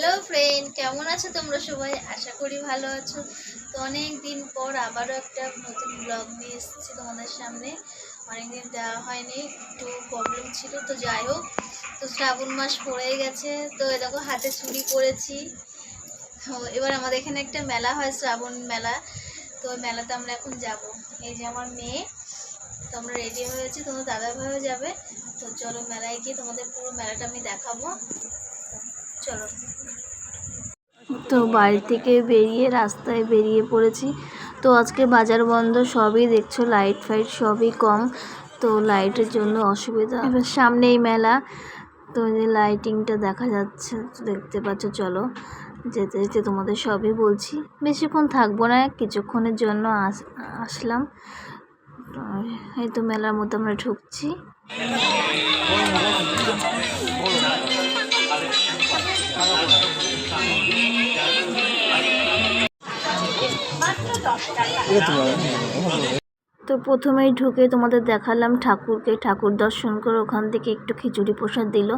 Hello friend, কেমন আছো তোমরা সবাই? আশা করি ভালো আছো। তো অনেক দিন পর আবারও একটা নতুন ব্লগ নিয়ে এসেছি তোমাদের সামনে। অনেকদিন দেওয়া হয়নি, একটু প্রবলেম ছিল, তো যাই হোক। তো শ্রাবণ মাস পড়ে গেছে, তো এরকম হাতে চুড়ি পরেছি। তো এবার আমাদের এখানে একটা মেলা হয়, শ্রাবণ মেলা। তো মেলাতে আমরা এখন যাব। এই যে আমার মেয়ে, তো আমরা রেডি হয়েছি তোমার দাদা ভাইও যাবে। তো চলো মেলায় গিয়ে তোমাদের পুরো মেলাটা আমি দেখাবো। তো বাড়ি থেকে বেরিয়ে রাস্তায় বেরিয়ে পড়েছি। তো আজকে বাজার বন্ধ, সবই দেখছ লাইট ফাইট সবই কম। তো লাইটের জন্য অসুবিধা। এবার সামনেই মেলা, তো যে লাইটিংটা দেখা যাচ্ছে, দেখতে পাচ্ছ, চলো। যেতে যেতে তোমাদের সবই বলছি। বেশিক্ষণ থাকব না, কিছুক্ষণের জন্য আস, আসলাম। এই তো মেলার মধ্যে আমরা ঢুকছি। তো প্রথমেই ঢুকে তোমাদের দেখালাম ঠাকুরকে, ঠাকুর দর্শন করে ওখান থেকে একটু খিচুড়ি প্রসাদ দিল।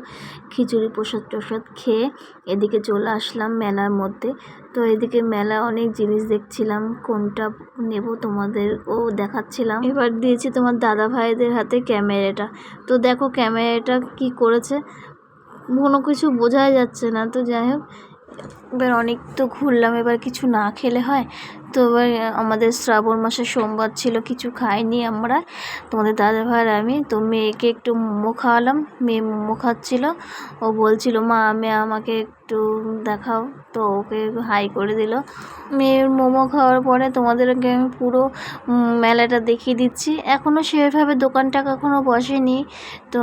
খিচুড়ি প্রসাদ প্রসাদ খেয়ে এদিকে চলে আসলাম মেলার মধ্যে। তো এদিকে মেলা অনেক জিনিস দেখছিলাম, কোনটা নেব তোমাদেরও দেখাচ্ছিলাম। এবার দিয়েছি তোমার দাদা ভাইদের হাতে ক্যামেরাটা। তো দেখো ক্যামেরাটা কি করেছে, কোনো কিছু বোঝাই যাচ্ছে না। তো যাই হোক এবার অনেক তো ঘুরলাম, এবার কিছু না খেলে হয়। তো এবার আমাদের শ্রাবণ মাসে সোমবার ছিল, কিছু খাইনি আমরা। তোমাদের দাদা ভাই আর আমি, তো মেয়েকে একটু মোমো খাওয়ালাম। মেয়ে মোমো খাচ্ছিল। ও বলছিল, মা, আমি আমাকে একটু দেখাও। তো ওকে হাই করে দিল। মেয়ের মোমো খাওয়ার পরে তোমাদেরকে আমি পুরো মেলাটা দেখিয়ে দিচ্ছি। এখনও সেভাবে দোকানটা এখনও বসেনি। তো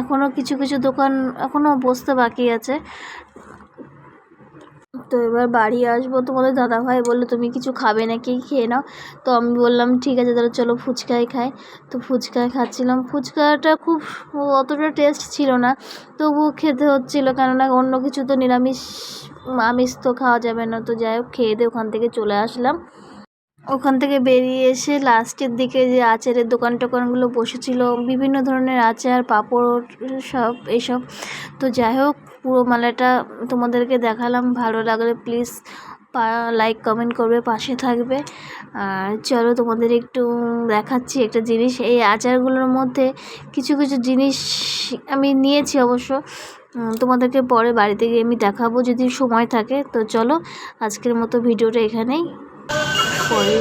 এখনও কিছু কিছু দোকান এখনও বসতে বাকি আছে। তো এবার বাড়ি আসব। তোমাদের দাদাভাই বলল, তুমি কিছু খাবে নাকি? খেয়ে নাও। তো আমি বললাম, ঠিক আছে, তাহলে চলো ফুচকাই খাই। তো ফুচকাই খাচ্ছিলাম। ফুচকাটা খুব অতটা টেস্ট ছিল না, তবুও খেতে হচ্ছিল, কেননা অন্য কিছু তো নিরামিষ, আমিষ তো খাওয়া যাবে না। তো যাই হোক, খেয়ে দিয়ে ওখান থেকে চলে আসলাম। ওখান থেকে বেরিয়ে এসে লাস্টের দিকে যে আচারের দোকান টোকানগুলো বসেছিল, বিভিন্ন ধরনের আচার, পাঁপড়, সব এইসব তো যাই হোক, পুরো মেলাটা তোমাদেরকে দেখালাম, ভালো লাগলে প্লিজ লাইক কমেন্ট করবে, পাশে থাকবে। আর চলো তোমাদের একটু দেখাচ্ছি একটা জিনিস, এই আচারগুলোর মধ্যে কিছু কিছু জিনিস আমি নিয়েছি অবশ্য। তোমাদেরকে পরে বাড়িতে গিয়ে আমি দেখাবো যদি সময় থাকে। তো চলো, আজকের মতো ভিডিওটা এখানেই। করি